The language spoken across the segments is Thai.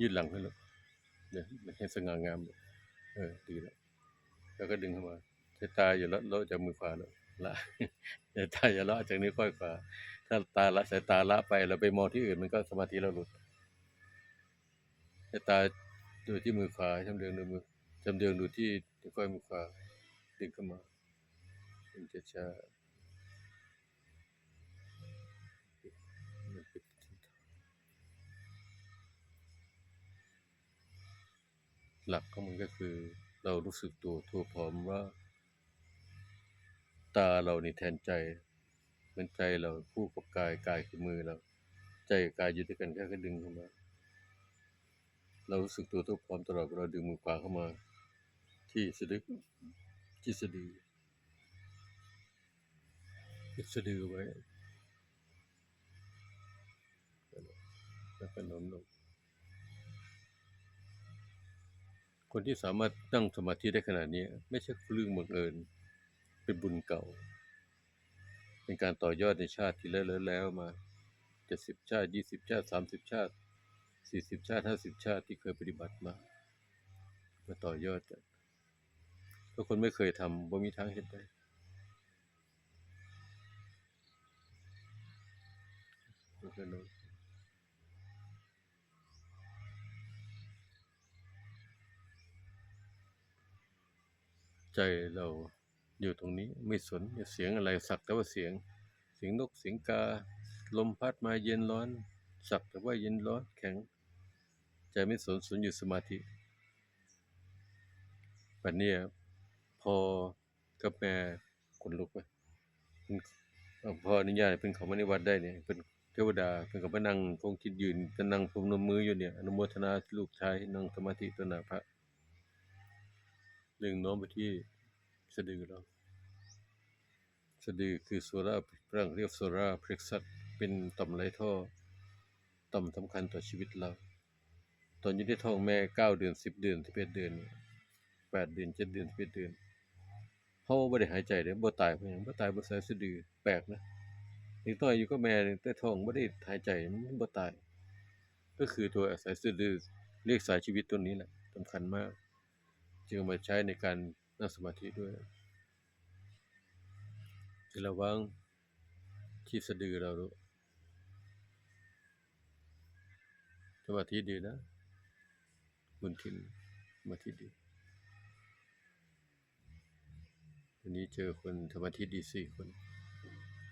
ยืดหลังขึ้นแล้วเนี่ยมันให้สง่างามเลยเออ ดีแล้ว แล้วก็ดึงเข้ามาสายตาอย่าละเลาะจากมือขวาแล้วละสายตาอย่าละจากนิ้วก้อยขวา ถ้าตาละสายตาละไปเราไปมองที่อื่นมันก็สมาธิเราหลุดสายตาดูที่มือขวาจำเดืองดูมือจำเดืองดูที่นิ้วก้อยมือขวาดึงเข้ามาดึงช้าๆ หลักของมันก็คือ เรารู้สึกตัวทั่วพร้อมว่า ตาเรานี่แทนใจเหมือนใจเราคู่กับกายกายคือมือเรา ใจกับกายอยู่ด้วยกันแค่ก็ดึงเข้ามาเรารู้สึกตัวทั่วพร้อมตลอดเวลาดึงมือขวาเข้ามา ที่สะดือที่สะดือยึดสะดือไว้แล้วก็น้มลง คนที่สามารถนั่งสมาธิได้ขนาดนี้ ไม่ใช่เรื่องบังเอิญ เป็นบุญเก่า เป็นการต่อยอดในชาติที่แล้วแล้วมาจ็ดสิบชาติยี่สิบชาติสามสิบชาติสี่สิบชาติห้าสิบชาติที่เคยปฏิบัติมา มาต่อยอดกันถ้าคนไม่เคยทำบ่มีทางเห็นได้แล้วก็โน้ ใจเราอยู่ตรงนี้ไม่สนเสียงอะไรสักแต่ว่าเสียง เสียงนกเสียงกา ลมพัดมาเย็นร้อน สักแต่ว่าเย็นร้อนแข็ง ใจไม่สนสนอยู่สมาธิปันนี้พอกับแม่ขนลุกไปพออนุญาตเพิ่นข้ามาในวัดได้เนี่ยเพิ่นเทวดาเพิ่นก็มานั่งคงคิดยืนจะนั่งพนมมืออยู่เนี่ยอนุโมทนาลูกชายนั่งสมาธิต่อหนาพระ ดึงโน้มไปที่สะดือเราสะดือคือโซลาร์พลังเรียกโซลาเพล็กซัสเป็นต่อมไหลท่อ ต่อมสำคัญต่อชีวิตเรา ตอนอยู่ในท้องแม่เก้าเดือนสิบเดือนสิบเอ็ดเดือนแปดเดือนเจ็ดเดือนสิบเอ็ดเดือนเขาบ่ได้หายใจเด้บ่ตายเพราะหยังบ่ตายบ่ใส่สะดือแปลกนะเด็กน้อยอยู่กับแม่นี่แต่ท้องบ่ได้หายใจมันบ่ตาย ก็คือตัวอาศัยสะดือเรียกสายชีวิตตัวนี้แหละสำคัญมาก จึงมาใช้ในการนั่งสมาธิด้วยที่ระวังที่สะดือเราลูกสมาธิดีนะบุญทินสมาธิดีวันนี้เจอคนสมาธิดีสี่คน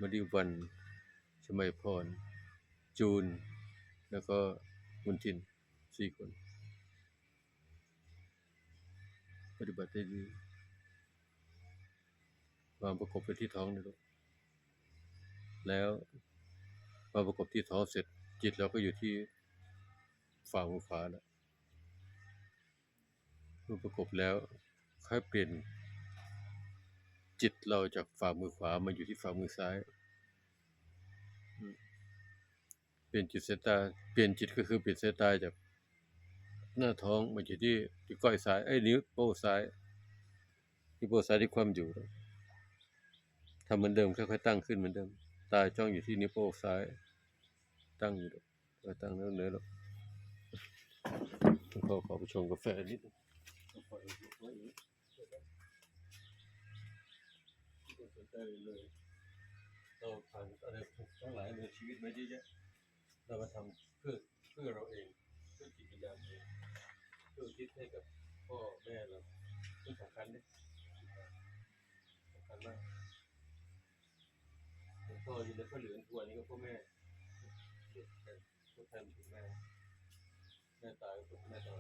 มาดิวันชมัยพร จูน แล้วก็บุญทินสี่คน ปฏิบัติได้ดีวางประกบไปที่ท้องนะลูกแล้วพอประกบที่ท้องเสร็จจิตเราก็อยู่ที่ฝ่ามือขวาแล้วเมื่อประกบแล้วค่อยเปลี่ยนจิตเราจากฝ่ามือขวามาอยู่ที่ฝ่ามือซ้าย เปลี่ยนจิตสายตา เปลี่ยนจิตก็คือเปลี่ยนสายตาจาก หน้าท้องมาอยู่ที่ที่ก้อยซ้ายไอ้นิ้วโป้ซ้ายนิ้วโป้ซ้ายที่คว่ำอยู่ทำเหมือนเดิมค่อยๆตั้งขึ้นเหมือนเดิม ตาจ้องอยู่ที่นิ้วโป้ซ้าย ตั้งอยู่ลูกเออตั้งเนื้อเนื้อลูกแล้วก็ขอไปชงกาแฟนิดนึงกาแฟไว้อย่างนี้ไม่ต้องสนใจเลยเราผ่านอะไรทั้งหลายในชีวิตมาเยอะแยะเรามาทำเพื่อเพื่อเราเองเพื่อจิตวิญญาณเองื่อคิดให้กับพ่อแม่เราเป็นสำคัญเนี่ยสำคัญมากหลวงพ่ออยู่ในพระเหลืองทัวนี้ก็พ่อแม่ทดแทนทดแทนถึงแม่แม่ตายก็แม่ตาย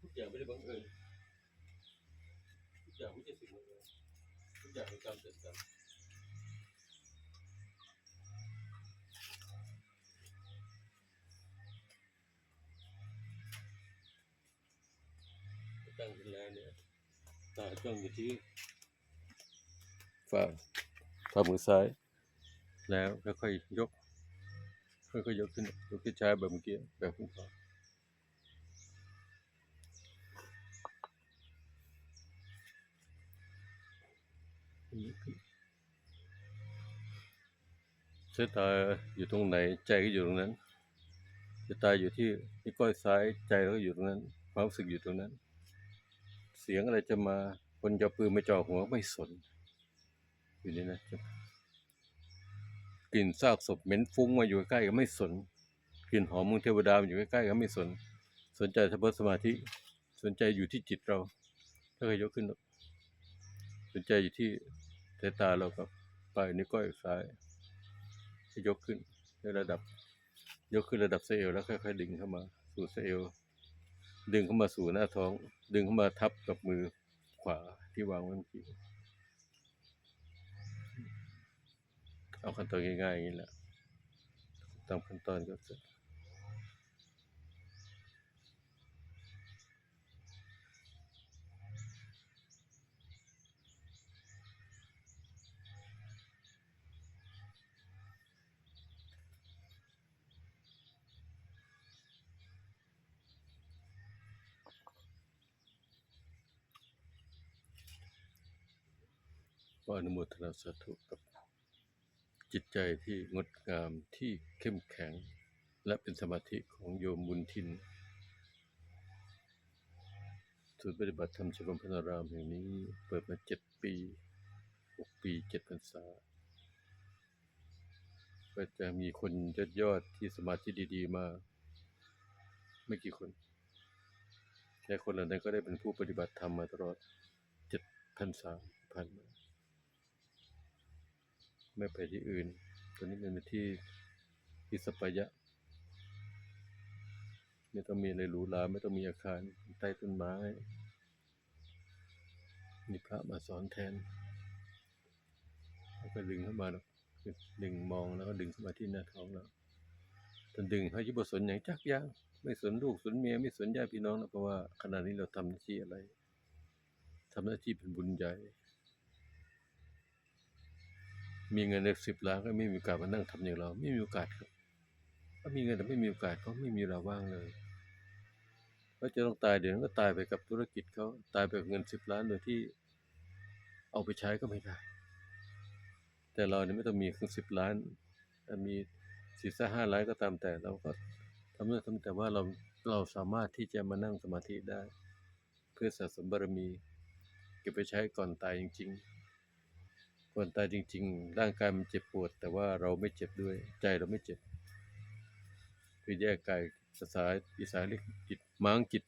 ทุกอย่างไม่ได้บังเอิญทุกอย่างไม่ใช่สิ่งบังเอิญ ทุกอย่างเป็นการเกิดกันตั้งขึ้นแล้วเนี่ยตาจ้องอยู่ที่ฝ่าฝ่ามือซ้าย แล้วค่อยๆยก ค่อยๆยกขึ้นยกขึ้นช้าแบบเมื่อกี้แบบคุณพ่อ สายตาอยู่ตรงไหนใจก็อยู่ตรงนั้นสายตาอยู่ที่ที่ก้อยซ้ายใจเราก็อยู่ตรงนั้น ความรู้สึกอยู่ตรงนั้น เสียงอะไรจะมาคนจะเอปืนมาจ่อหัวไม่สน อยู่นี่นะกลิ่นซากศพเหม็นฟุ้งมาอยู่ใกล้ก็ไม่สนกลิ่นหอมของเทวดามันอยู่ใกล้ๆก็ไม่สน สนใจเฉพาะสมาธิ สนใจอยู่ที่จิตเรา ถ้าเคยยกขึ้น สนใจอยู่ที่ สายตาเรากับปลายนิ้วก้อยซ้ายให้ยกขึ้นในระดับ ยกขึ้นระดับเซลล์แล้วค่อยๆดึงเข้ามาสู่เซลล์ดึงเข้ามาสู่หน้าท้อง ดึงเข้ามาทับกับมือขวาที่วางไว้เมื่อกี้เอาขั้นตอนง่ายๆอย่างนี้แหละตามขั้นตอนก็เสร็จ ก็อนุโมทนาสาธุกับจิตใจที่งดงามที่เข้มแข็ง และเป็นสมาธิของโยมบุญทินศูนย์ปฏิบัติธรรมชมรมพนารามแห่งนี้เปิดมาเจ็ดปีหกปีเจ็ดพรรษาก็จะมีคนยอดยอดที่สมาธิดีๆมา ไม่กี่คนแต่คนเหล่านั้นก็ได้เป็นผู้ปฏิบัติธรรมมาตลอดเจ็ดพรรษาผ่านมา ไม่ไปที่อื่นตอนนี้เป็นที่ที่สปายะ ไม่ต้องมีอะไรหรูหราไม่ต้องมีอาคารใต้ต้นไม้ มีพระมาสอนแทน แล้วก็ดึงเข้ามาดึงมองแล้วก็ดึงเข้ามาที่หน้าท้องเราจนดึงเขาที่บสนอย่างจักอยางไม่สนลูกสนเมียไม่สนญาติพี่น้องนะเพราะว่าขณะนี้เราทำหน้าที่อะไรทำหน้าที่เป็นบุญใหญ่ มีเงินในสิบล้านก็ไม่มีโอกาสมานั่งทำอย่างเรา ไม่มีโอกาสครับถ้ามีเงินแต่ไม่มีโอกาสก็ไม่มีเวลาว่างเลยเพราะจะต้องตายเดี๋ยวนั้นก็ตายไปกับธุรกิจเขาตายไปกับเงินสิบล้านโดยที่เอาไปใช้ก็ไม่ได้ แต่เราเนี่ยไม่ต้องมีถึงสิบล้านแต่มีสี่สห้าล้านก็ตามแต่เราก็ทำเรื่อทำแต่ว่าเราเราสามารถที่จะมานั่งสมาธิได้ เพื่อสะสมบารมี เก็บไปใช้ก่อนตายจริง ๆ ก่อนตายจริง ๆ ร่างกายมันเจ็บปวด แต่ว่าเราไม่เจ็บด้วย ใจเราไม่เจ็บคือแยกกายภาษาอีสานเรียกจิตม้างจิต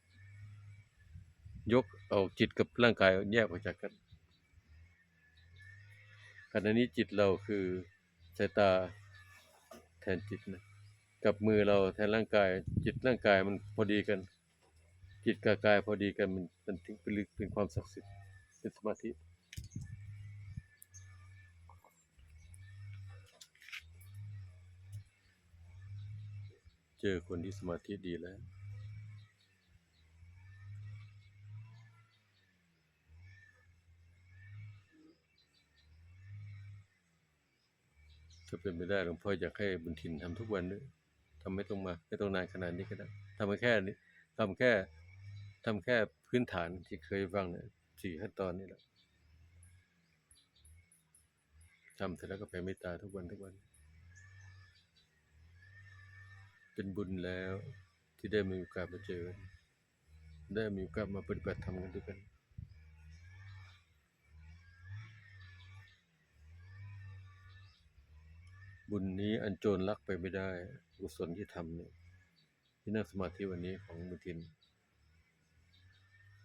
ยกเอาจิตกับร่างกายแยกออกจากกันขณะนี้จิตเราคือสายตาแทนจิตนะกับมือเราแทนร่างกาย จิตร่างกายมันพอดีกัน จิตกับกายพอดีกันมันมันถึงเป็นลึกเป็นความศักดิ์สิทธิ์เป็นสมาธิ เจอคนที่สมาธิดีแล้ว ถ้าเป็นไปได้หลวงพ่ออยากให้บุญถิ่นทำทุกวันด้วยทำไม่ต้องมาไม่ต้องนานขนาดนี้ก็ได้ทำแค่นี้ทำแค่ทำแค่พื้นฐานที่เคยฟังเนี่ยสี่ขั้นตอนนี่แหละทำเสร็จแล้วก็แผ่เมตตาทุกวันทุกวัน เป็นบุญแล้วที่ได้มีโอกาสมาเจอกันได้มีโอกาสมาปฏิบัติธรรมกันด้วยกัน บุญนี้อันโจรลักไปไม่ได้กุศลที่ทำเนี่ยที่นั่งสมาธิวันนี้ของบุทิน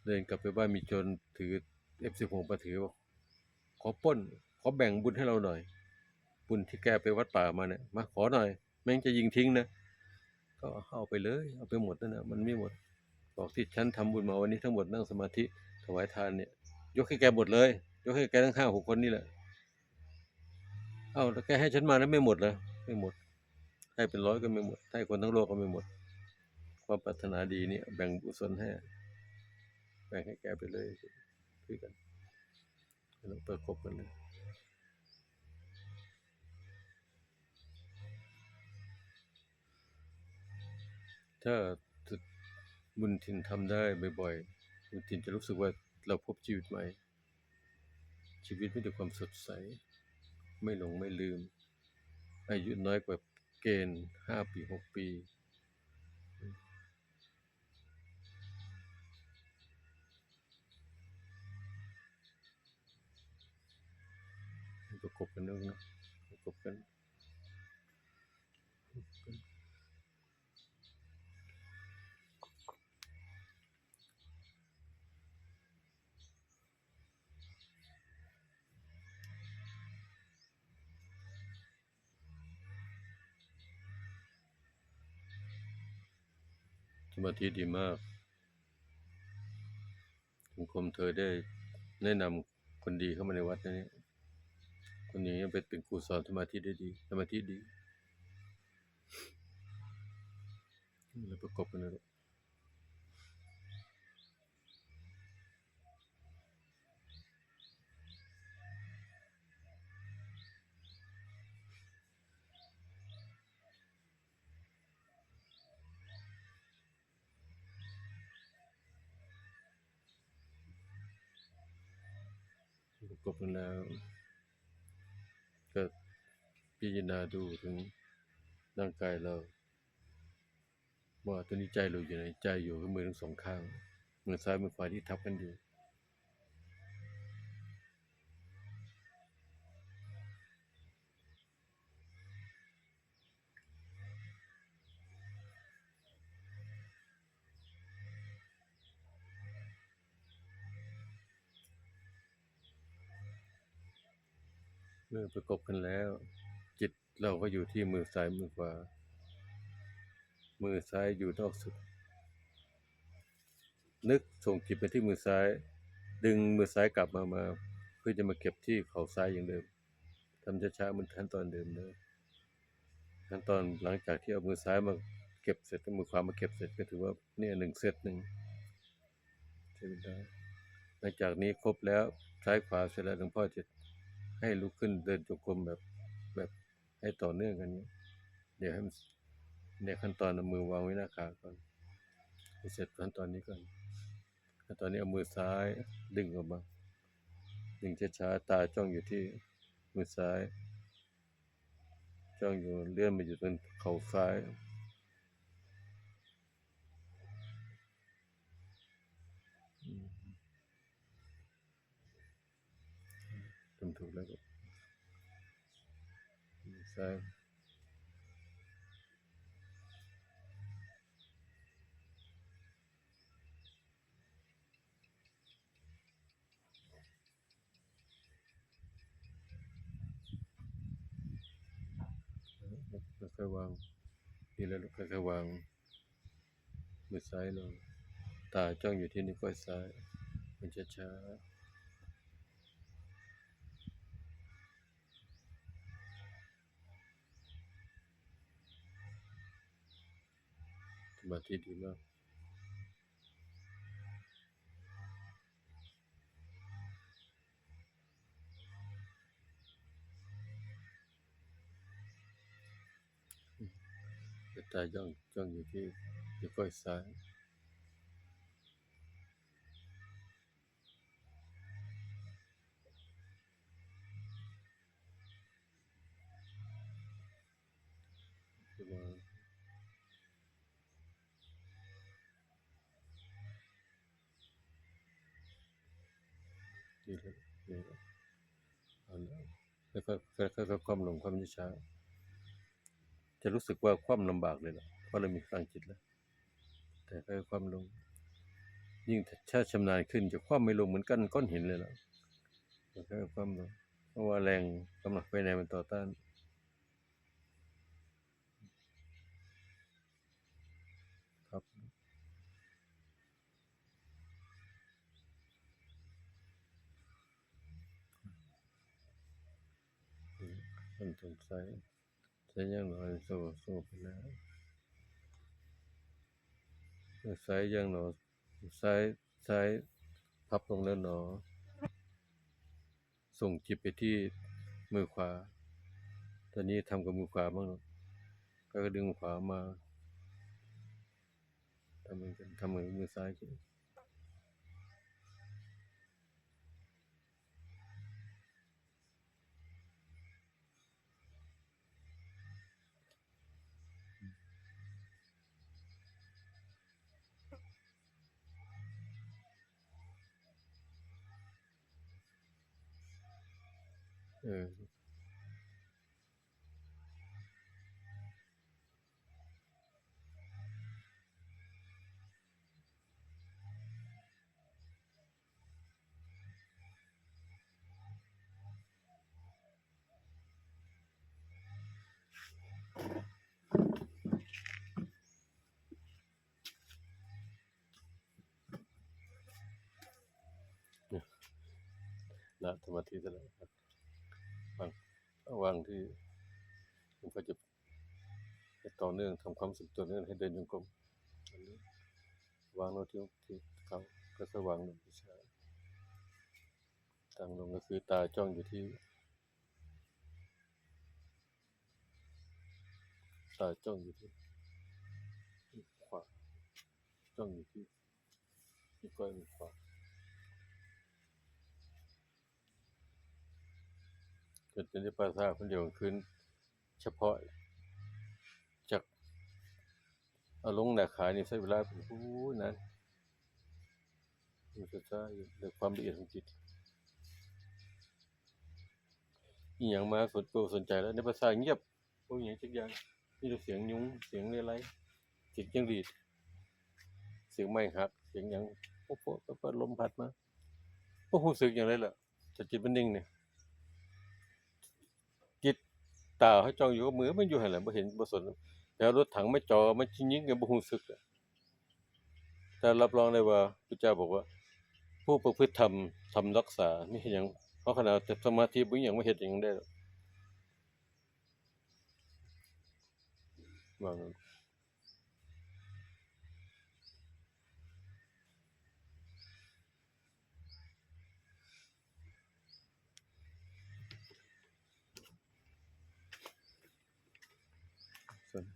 เดินกลับไปบ้านมีโจรถือเอฟสิบหกมาถือบอกขอป้น ขอแบ่งบุญให้เราหน่อย บุญที่แกไปวัดป่ามาเนี่ยมาขอหน่อย แม่งจะยิงทิ้งนะ ก็เอาไปเลย เอาไปหมดนั่นนะมันไม่หมด บอกที่ฉันทำบุญมาวันนี้ทั้งหมดนั่งสมาธิถวายทานเนี่ย ยกให้แกหมดเลย ยกให้แกทั้งห้าหกคนนี่แหละเอาแล้วแกให้ฉันมาแล้วไม่หมดเหรอไม่หมด ให้เป็นร้อยก็ไม่หมด ให้คนทั้งโลกก็ไม่หมด ความปรารถนาดีเนี่ยแบ่งบุญส่วนให้แบ่งให้แกไปเลยคือกันไม่ต้องประกบกันเลย ถ้าบุญทินทำได้บ่อยๆ บุญทินจะรู้สึกว่าเราพบชีวิตใหม่ ชีวิตมีแต่ความสดใส ไม่หลงไม่ลืม อายุน้อยกว่าเกณฑ์ห้าปีหกปี ประกบกันด้วยนะประกบกัน สมาธิดีมากสังคมเธอได้แนะนำคนดีเข้ามาในวัดนะเนี่ยคนนี้เป็นเป็นครูสอนสมาธิได้ดี สมาธิดีแล้วประกอบกันนะลูก กบกันแล้ว ก็พิจารณาดูถึงร่างกายเราว่าตัวนี้ใจเราอยู่ไหนใจอยู่กับมือทั้งสองข้างมือซ้ายมือขวาที่ทับกันอยู่ มื่อประกบกันแล้ว จิตเราก็อยู่ที่มือซ้ายมือขวา มือซ้ายอยู่นอกสุด นึกส่งจิตไปที่มือซ้าย ดึงมือซ้ายกลับมามา เพื่อจะมาเก็บที่เข่าซ้ายอย่างเดิมทำช้าๆเหมือนขั้นตอนเดิมเลยขั้นตอนหลังจากที่เอามือซ้ายมาเก็บเสร็จเอามือขวามาเก็บเสร็จก็ถือว่าเนี่ยหนึ่งเซตหนึ่งใช่ไหมได้หลังจากนี้ครบแล้วซ้ายขวาเสร็จแล้วหลวงพ่อจะ ให้ลุกขึ้นเดินจงกรมแบบแบบให้ต่อเนื่องกันเนี้ยเดี๋ยวให้มันเนี่ยขั้นตอนเอามือวางไว้หน้าขาก่อนเสร็จขั้นตอนนี้ก่อนขั้นตอนนี้เอามือซ้ายดึงออกมาดึงช้าๆตาจ้องอยู่ที่มือซ้าย จ้องอยู่เลื่อนมาอยู่ตรงเข่าซ้ายอืมทำ ถูกแล้วก็ซ้ายแล้วค่อยวางดีแล้วลูกค่อยวางมือซ้ายลงตาจ้องอยู่ที่นิ้วก้อยซ้าย มันช้าๆ สมาธิดีมากตาจ้องจ้องอยู่ที่นิ้วก้อยซ้าย ก็ค่อยๆความลงความช้าจะรู้สึกว่าความลำบากเลยล่ะเพราะเรามีพลังจิตแล้ว แต่ค่อยๆความลง ยิ่งถ้าชำนาญขึ้นจะความไม่ลงเหมือนกันก้อนหินเลยล่ะค่อยๆความลงเพราะว่าแรงกำลังภายในมันต่อต้าน มันสงสัยใช้ยังหนอโซ่โซ่ไปแล้วซ้ายยังหนอซ้ายซ้ายพับลงแล้วหนอ ส่งจิตไปที่มือขวา ตอนนี้ทำกับมือขวาบ้างก็ดึงขวามาทำเหมือนกันทำเหมือนมือซ้ายกัน เออลางวางที่ผมก็จะให้ต่อเนื่องทำความสึกต่อเนื่องให้เดินจงกรมอันนี้วางลงที่ที่เขาก็ค่อยวางลงช้าตั้งลงก็คือตาจ้องอยู่ที่ ตาจ้องอยู่ที่ขวาจ้องอยู่ที่ที่ก้อยมือขวา เกิดเป็นภาษาคนเดียวขึ้นเฉพาะจากอาลงหนาขานี่ใช้เวลาเป็นผู้นั้นมันจะใช้ในความละเอียดของจิตอีหยังมาสนตัวสนใจแล้วในภาษาเงียบพวกอย่างสักอย่างมีแต่เสียงยุงเสียงอะไรเสียงจังดีดเสียงไม้หักเสียงหยังโป๊ะโป๊ะก็ลมพัดมาบ่รู้สึกอย่างไรล่ะจิตมันนิ่งเนี่ย ตาเขาจ้องอยู่กับมือมันอยู่หันแหละบ่เห็นบ่สนแล้วรถถังไม่จอมันสิยิงก็บ่รู้สึกแต่รับรองได้ว่าพุทธเจ้าบอกว่า ผู้ประพฤติธรรมทำรักษาไม่เห็นอย่างเพราะขณะแต่สมาธิบ่มีหยังมาเห็นอย่างได้ว่างั้นสันเดินจงกรมสัน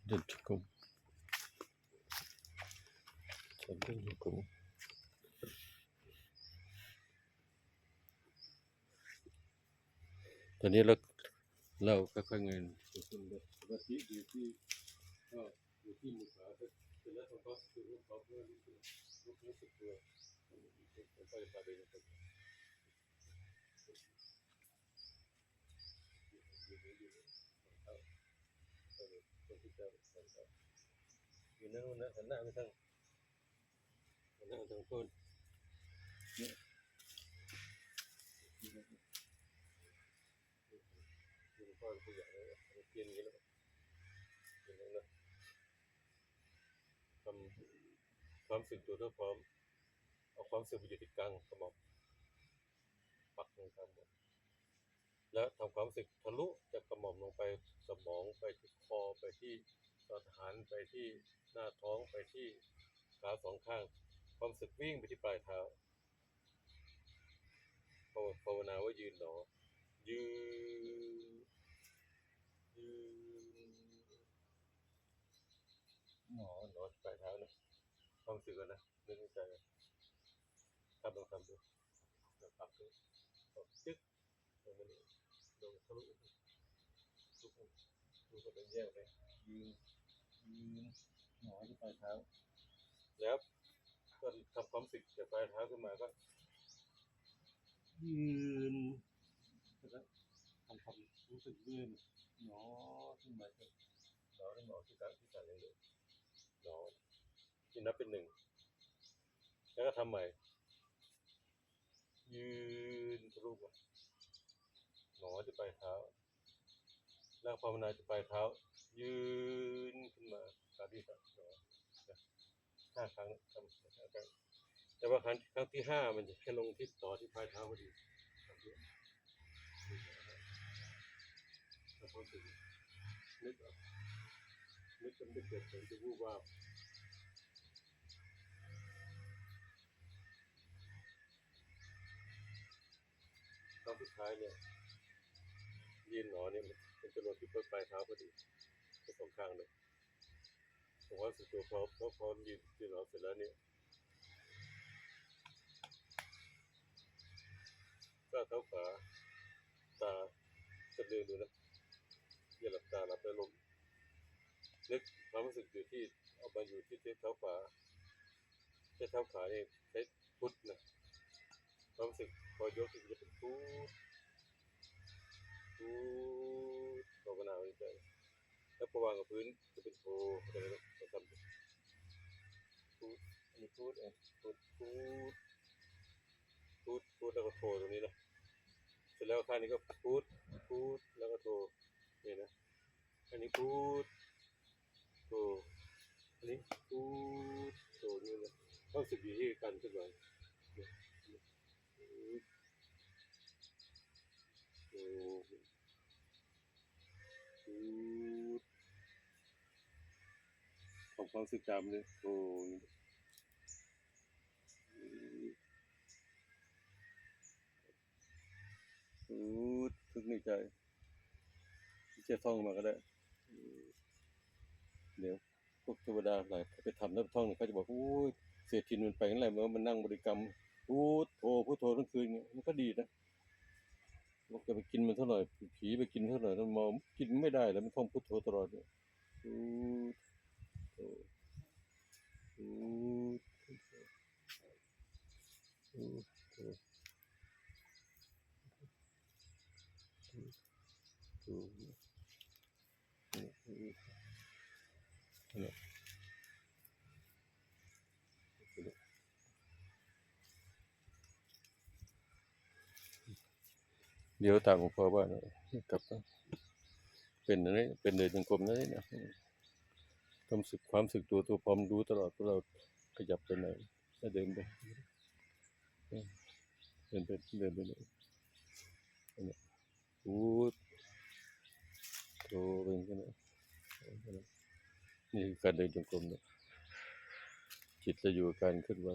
เดินจงกรมตอนนี้เราเราค่อยๆเงินสมาธิอยู่ที่ก็อยู่ที่มือขวาเสร็จแล้วเราก็คือรูปเขาเพื่อรู้สึกรู้สึกตัวค่อยๆไปเลยนะครับ อยู่นั่นนะหันหน้าไปทางหันหน้าไปทางต้นเนี่ยมีพ่อผู้ใหญ่เลยเปลี่ยนกันแล้วเปลี่ยนแล้วนะทำความสึกตัวเท่าพร้อม เอาความสึกไปอยู่ที่กลางสมองปักลงกลางหมด แล้วทำความสึกทะลุจากกระหม่อมลงไปสมองไปที่คอไปที่ต่อฐานไปที่หน้าท้องไปที่ขาสองข้าง ความสึกวิ่งไปที่ปลายเท้าภาวนาว่ายืนหนอ ยืน ยืนหนอหนอปลายเท้านะความสึกนะนึกในใจทำลองทำดูทำดูจึ๊กลง มานี่ลงทะลุทุกคนดูก็เป็นแยกไปยืนยืนหนอที่ปลายเท้า แล้วก็ทำความรู้สึกจากปลายเท้าขึ้นมาก็ ยืนแล้วก็ทำความรู้สึกยืนหนอขึ้นมาเป็นหนอขึ้นอที่กลางที่สันเลยหนอที่นับเป็นหนึ่งแล้วก็ทำใหม่ยืนทะลุมา หนอที่ปลายเท้าแล้วภาวนาที่ปลายเท้า ยืนขึ้นมาตามที่สันหนอห้าครั้งทำห้าครั้งแต่ว่าครั้งครั้งที่ห้ามันจะแค่ลงที่ต่อที่ปลายเท้าพอดีแล้วพอถึงนึกออกนึกจนไม่เกิดผลจะวูบวาบครั้งสุดท้ายเนี่ย ยืนหนอเนี่ยมันเป็นจำนวนที่ปลายเท้าพอดีทั้งสองข้างเลยผมว่าสุดตัวพอพอพอยืนยืนหนอเสร็จแล้วเนี่ยก็เท้าขวาตาสะดือดูนะอย่าหลับตาหลับไปลมนึกความรู้สึกอยู่ที่เอามาอยู่ที่เท้าขวาใช้เท้าขวานี่ใช้พุทธนะความรู้สึกพอยกถึงจะเป็นพุทธ พูดภาวนาไว้ใจแล้วพอวางกับพื้นจะเป็นโทอะไรนะเราทำพูดอันนี้พูดเองพูดพูดพูดพูดแล้วก็โทตรงนี้นะเสร็จแล้วข้างนี้ก็พูดพูดแล้วก็โทนี่นะอันนี้พูดโทอันนี้พูดโทนี่นะต้องสึกอยู่ที่การเคลื่อนไหวเดียพูดโทพูด ของความสึกจำเลยโทนี่พูดพึกในใจจะท่องมาก็ได้ เดี๋ยวพวกเทวดาหลายไปทำแล้วท่องเขาจะบอกโอ้ยเสียทินมันไปนั่นแหละเมื่อมันนั่งบริกรรมพูดโทพูดโททั้งคืนเนี่ยมันก็ดีนะ บอกจะไปกินมันเท่าไหร่ผีไปกินเท่าไหร่มันมอกินไม่ได้แล้วมันท่องพุทโธตลอดเนี่ยพุทโธพูดโธพูดโธพูดโธ เดี๋ยวต่างของพ่อบ้านน่ะกลับเป็นอะไรเป็นเดินจงกรมนั่นเองนะความสึกความสึกตัวตัวพร้อมรู้ตลอดว่าเราขยับไปไหนแล้วเดินไปเดินไปเดินไปไหนนั่นแหละพูดโทรเป็นกันนะนี่คือการเดินจงกรมเนี่ยจิตจะอยู่กับการเคลื่อนไหว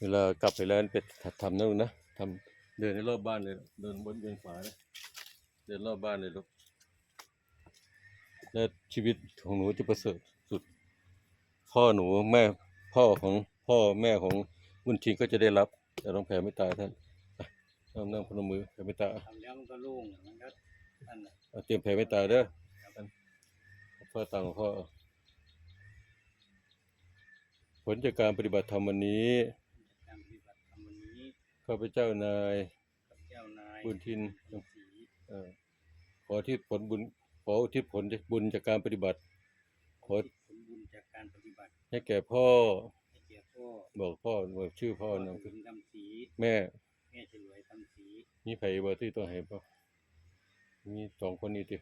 เวลากลับไปแล้วไปทำนั่นนะทำเดินในรอบบ้านเลย เดินบนเดินขวานะเดินรอบบ้านเลยลูกและชีวิตของหนูจะประเสริฐสุด พ่อหนูแม่พ่อของพ่อแม่ของบุญทินก็จะได้รับ แต่ต้องแผ่ไม่ตายท่านอะนั่งนั่งพนมมือแผ่ไม่ตายทำแล้วมันก็โล่งมันก็นั่นแหละเอาเตรียมแผ่ไม่ตายเด้อพ่อตังค์พ่อผลจากการปฏิบัติธรรมวันนี้ ข้าพเจ้านายกับเจ้านายบุญทินบุญศรีเอ่อขอที่ผลบุญขออุที่ผลบุญจากการปฏิบัติ ขอที่ผลบุญจากการปฏิบัติให้แก่พ่อให้แก่พ่อบอกพ่อบอกชื่อพ่อนะถึงคำศรีแม่แม่ฉลวยคำศรีมีไผบ่ที่ต้องให้ป่ะมีสองคนนี้ติ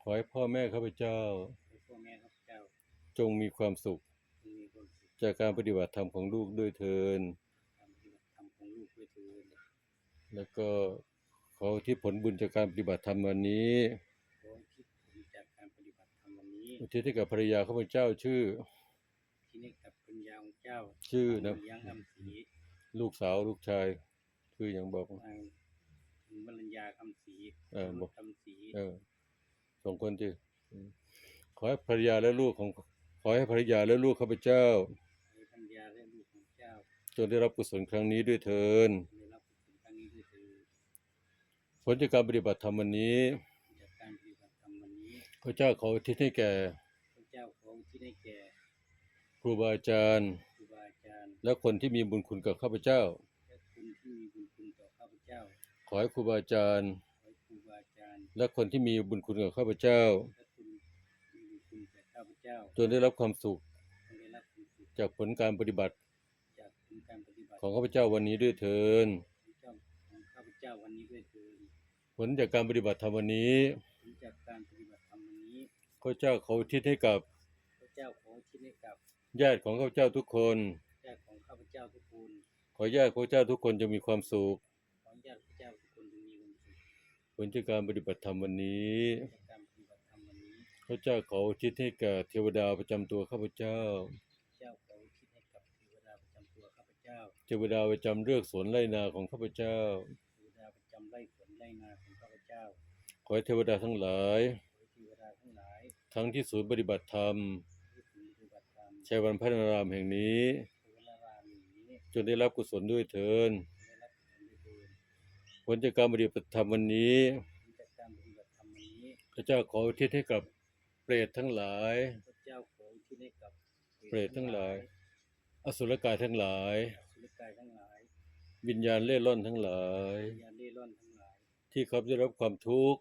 ขอให้พ่อแม่ข้าพเจ้าให้พ่อแม่ข้าพเจ้าจงมีความสุขจงมีความสุข จากการปฏิบัติธรรมของลูกด้วยเทิน การปฏิบัติธรรมของลูกด้วยเถิด แล้วก็ขอที่ผลบุญจากการปฏิบัติธรรมวันนี้ขอให้คิดผลจากการปฏิบัติธรรมวันนี้อุทิศให้กับภรรยาข้าพเจ้าชื่อที่นี่กับปัญญาของเจ้าชื่อนะเลี้ยงคำศรีลูกสาวลูกชายชื่ออย่างบอกทางถึงบรรยาคำศรีเออบอกคำศรีเออสองคนที่อืมขอให้ภรรยาและลูกของ ขอให้ภรรยาและลูกข้าพเจ้าให้ปัญญาและลูกของเจ้าจงได้รับกุศลครั้งนี้ด้วยเทินได้รับผลครั้งนี้ด้วยเถิด ผลจากการปฏิบัติธรรมวันนี้จากการปฏิบัติธรรมวันนี้พระเจ้าขออุทิศให้แก่พระเจ้าขอที่ได้แก่ครูบาอาจารย์ ครูบาอาจารย์ และคนที่มีบุญคุณกับข้าพเจ้า และคุณที่มีบุญคุณต่อข้าพเจ้า ขอให้ครูบาอาจารย์ ขอให้ครูบาอาจารย์ และคนที่มีบุญคุณกับข้าพเจ้าและคุณมีบุญคุณแก่ข้าพเจ้าจงได้รับความสุข จงได้รับคุณสุขจากผลการปฏิบัติจากผลการปฏิบัติของข้าพเจ้าวันนี้ด้วยเทินของเจ้าของข้าพเจ้าวันนี้ด้วยเถิด ผลจากการปฏิบัติธรรมวันนี้ผลจากการปฏิบัติธรรมวันนี้ข้าพเจ้าขออุทิศให้กับพระเจ้าขอที่ได้กับญาติของข้าพเจ้าทุกคนญาติของข้าพเจ้าทุกคน ขอญาติข้าพเจ้าทุกคนจะมีความสุขขอญาติพระเจ้าทุกคนจงมีความสุขผลจากการปฏิบัติธรรมวันนี้จากการปฏิบัติธรรมวันนี้ข้าพเจ้าขออุทิศให้แก่เทวดาประจำตัวข้าพเจ้าเจ้าขออุทิศให้กับเทวดาประจำตัวข้าพเจ้าเทวดาประจำเรือกสวนไร่นาของข้าพเจ้าเทวดาประจำไร่สวน ไร่นาของข้าพเจ้า ขอให้เทวดาทั้งหลาย ขอให้เทวดาทั้งหลายทั้งที่ศูนย์ปฏิบัติธรรมที่ถึงปฏิบัติธรรมชัยวันพัฒนารามแห่งนี้ เทวดารามนี้จนได้รับกุศลด้วยเทินได้รับผลได้เดินผลจากการปฏิบัติธรรมวันนี้ผลจากการปฏิบัติธรรมวันนี้พระเจ้าขออุทิศให้กับเปรตทั้งหลายพระเจ้าขออุที่ให้กับเปรตทั้งหลาย อสุรกายทั้งหลาย สุรกายทั้งหลายวิญญาณเล่ร่อนทั้งหลาย วิญญาณเล่ร่อนทั้งหลาย ที่เขาได้รับความทุกข์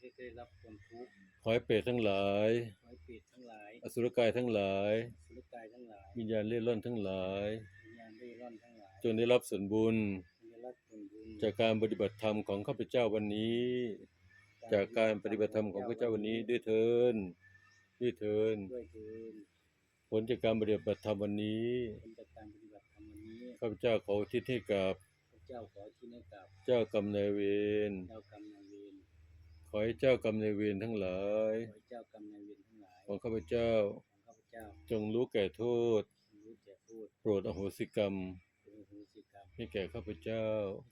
ที่ได้รับความทุกข์ขอให้เปรตทั้งหลาย ขอให้เปรตทั้งหลาย อสุรกายทั้งหลายสุรกายทั้งหลาย วิญญาณเล่ร่อนทั้งหลาย วิญญาณเล่ร่อนทั้งหลาย จงได้รับส่วนบุญจงได้รับผลบุญ จากการปฏิบัติธรรมของข้าพเจ้าวันนี้ จากการปฏิบัติธรรมของข้าพเจ้าวันนี้ด้วยเทินด้วยเทินด้วยเถิดผลจากการปฏิบัติธรรมวันนี้ผลจากการปฏิบัติธรรมวันนี้ ข้าพเจ้าขออุทิศให้กับพระ เจ้าขอที่ให้กับเจ้ากรรมนายเวรเจ้ากรรมนายเวรขอให้เจ้ากรรมนายเวรทั้งหลาย ขอให้เจ้ากรรมนายเวรทั้งหลายของข้าพเจ้า ของข้าพเจ้า จงรู้แก่โทษรู้แก่โทษโปรดอโหสิกรรมเป็นโหสิกรรมให้แก่ข้าพเจ้า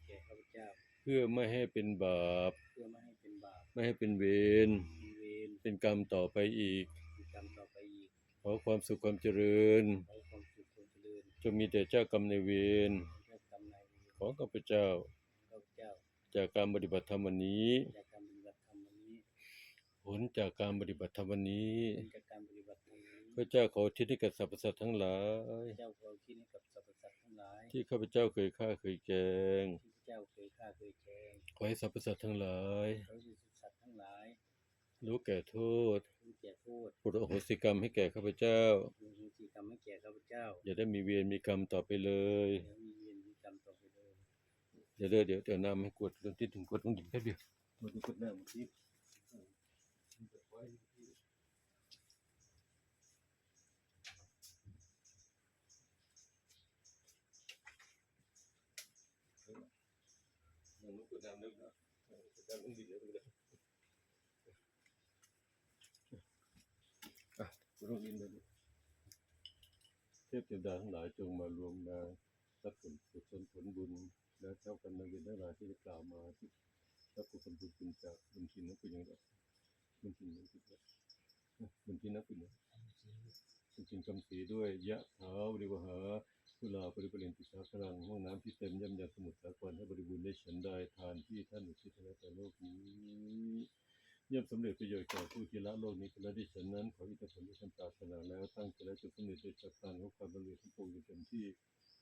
ให้แก่ข้าพเจ้า เพื่อไม่ให้เป็นบาป เพื่อไม่ให้เป็นบาป ไม่ให้เป็นเวรมีเวรเป็นกรรมต่อไปอีกมีกรรมต่อไปอีก ขอความสุขความเจริญ ขอให้ความสุขความเจริญ จงมีแต่เจ้ากรรมนายเวร ของข้าพเจ้า ข้าพเจ้า จากการปฏิบัติธรรมวันนี้ จากการปฏิบัติธรรมวันนี้ ผลจากการปฏิบัติธรรมวันนี้เป็นจากการปฏิบัติธรรมวันนี้ข้าพเจ้าขออุทิศให้กับสรรพสัตว์ทั้งหลายเจ้าขอที่ให้กับสรรพสัตว์ทั้งหลาย ที่ข้าพเจ้าเคยฆ่าเคยแกง ที่เจ้าเคยฆ่าเคยแกง ขอให้สรรพสัตว์ทั้งหลายขอให้สัตว์ทั้งหลายรู้แก่โทษรู้แก่โทษโปรดอโหสิกรรมให้แก่ข้าพเจ้ามีโหสิกรรมให้แก่ข้าพเจ้า อย่าได้มีเวรมีกรรมต่อไปเลยแล้วมีเวรมีกรรมต่อไปเลย เดี๋ยวเดี๋ยวเดี๋ยวเดี๋ยวน้ำให้กวดเรื่องที่ถึงกวดต้องหญิงแค่เดียวมันจะกวดน้ำที่มันกวดน้ำนึกนะกวดน้ำต้องดีเลยเลยอะกวดต้องดีเลยเทพเทวดาทั้งหลายจงมารวมมา รับผลกุศลผลบุญ และเจ้ากรรมนายเวรทั้งหลายที่ได้กล่าวมาที่รับกุศลบุญคุณจากบุญทินนักป็นอย่าบุญทินนักป็นอย่าบุญทินนักป็นอย่าบุญทินคำสีด้วยยะถาวริวหาพุลาปริปเรนติสาพลังห้องน้ำที่เต็มย่ำยาสมุทรสาครให้บริบูรณ์ได้ฉันได้ทานที่ท่านอุทิศให้แต่โลกนี้ย่อมสำเร็จประโยชน์แก่ผู้ที่ละโลกนี้แล้วด้ฉันนั้นขออิทธิผลที่ท่านปรารถนาแล้วตั้งใจแล้วจะสำเร็จด้วยจักรานของความบริสุทธิ์ปวงอยู่เต็มที่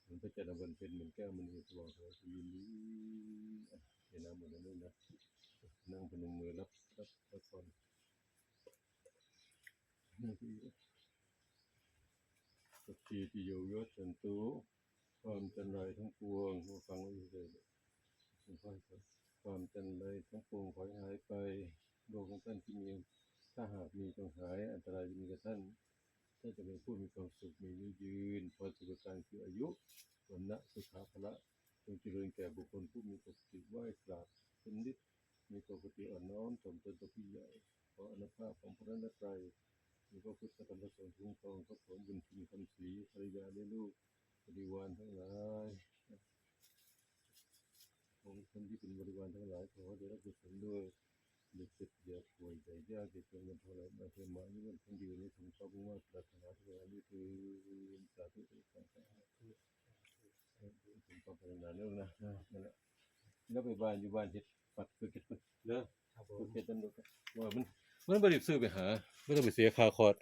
หมือนพระจันทร์วันเพ็ญเหมือนแก้วมณีสว่างสวยสยินนี้เห็นน้ำเหมือนนั้นด้วยนะนั่งพนมมือรับรับรับพรนั่งที่สัพพีติโยโยสันตุความจันไรทั้งปวงมาฟังไว้เลยความจันไรทั้งปวงขอให้หายไปโรคของท่านที่มีถ้าหากมีจงหายอันตรายจะมีกับท่าน ท่าจะเป็นผู้มีความสุขมีอายุยืนพอสุขการคืออายุวันนะสุขาภละจงเจริญแก่บุคคลผู้มีปกติไหว้กราบเป็นนิดมีปกติอ่อนน้อมถ่อมตนต่อผู้ใหญ่ขออนุภาพของพระนัตรัยมีพระพุทธธรรมประสงค์คุ้มครองพระผลบุญทินคำศรีภรรยาและลูกบริวารทั้งหลายของคนที่เป็นบริวารทั้งหลายขอได้รับกุศลด้วย เด็กเจ็บอย่าป่วยใจยากเกิดเงินเท่าไรมาเทมานี่มันคงอยู่ในสมความมุ่งมั่นปรารถนาทุกอย่างนี่คือสาธุสาธุสาธุสมความปรารถนาเรื่องนะนั่นแหละแล้วไปบ้านอยู่บ้านเฮ็ดปัดคือเก็บเด้อครับผเพื่อเก็ดตำรวจว่ามันมันบ่ได้ซื้อไปหาไม่ต้องไปเสียค่าคอร์ส